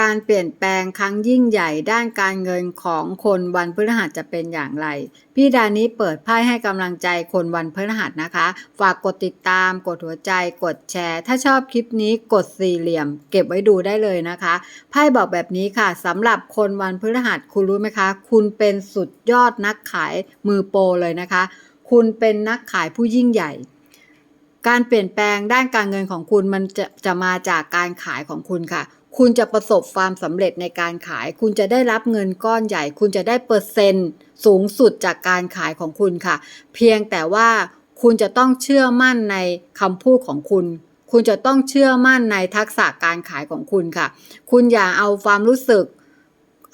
การเปลี่ยนแปลงครั้งยิ่งใหญ่ด้านการเงินของคนวันพฤหัสจะเป็นอย่างไร พี่ดานี้เปิดไพ่ให้กำลังใจคนวันพฤหัสนะคะ ฝากกดติดตาม กดหัวใจ กดแชร์ ถ้าชอบคลิปนี้กดสี่เหลี่ยม เก็บไว้ดูได้เลยนะคะไพ่บอกแบบนี้ค่ะสำหรับคนวันพฤหัสคุณรู้ไหมคะ คุณเป็นสุดยอดนักขายมือโปรเลยนะคะ คุณเป็นนักขายผู้ยิ่งใหญ่การเปลี่ยนแปลงด้านการเงินของคุณมันจะจะมาจากการขายของคุณค่ะ คุณจะประสบความสำเร็จในการขาย คุณจะได้รับเงินก้อนใหญ่ คุณจะได้เปอร์เซ็นต์สูงสุดจากการขายของคุณค่ะ เพียงแต่ว่าคุณจะต้องเชื่อมั่นในคำพูดของคุณ คุณจะต้องเชื่อมั่นในทักษะการขายของคุณค่ะ คุณอย่าเอาความรู้สึก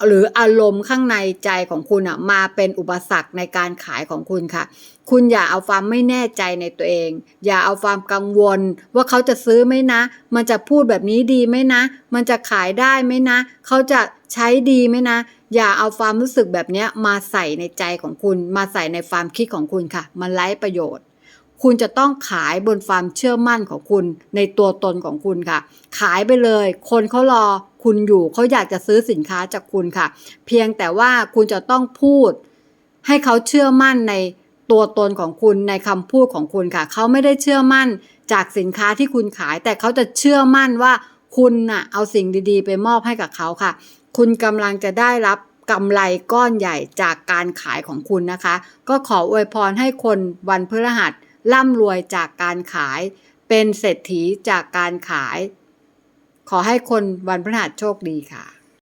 หรืออารมณ์ข้างในใจของคุณอะมาเป็นอุปสรรคในการขายของคุณค่ะ คุณอย่าเอาความไม่แน่ใจในตัวเอง อย่าเอาความกังวล ว่าเขาจะซื้อไหมนะ มันจะพูดแบบนี้ดีไหมนะ มันจะขายได้ไหมนะ เขาจะใช้ดีไหมนะ อย่าเอาความรู้สึกแบบนี้มาใส่ในใจของคุณ มาใส่ในความคิดของคุณค่ะ มันไร้ประโยชน์คุณจะต้องขายบนความเชื่อมั่นของคุณในตัวตนของคุณค่ะ ขายไปเลย คนเขารอ คุณอยู่เขาอยากจะซื้อสินค้าจากคุณค่ะ เพียงแต่ว่าคุณจะต้องพูด ให้เขาเชื่อมั่นในตัวตนของคุณในคำพูดของคุณค่ะ เขาไม่ได้เชื่อมั่นจากสินค้าที่คุณขาย แต่เขาจะเชื่อมั่นว่าคุณน่ะเอาสิ่งดีๆ ไปมอบให้กับเขาค่ะ คุณกำลังจะได้รับกำไรก้อนใหญ่จากการขายของคุณนะคะ ก็ขออวยพรให้คนวันพฤหัสร่ำรวยจากการขาย เป็นเศรษฐีจากการขาย ขอให้คนวันพฤหัสโชคดีค่ะ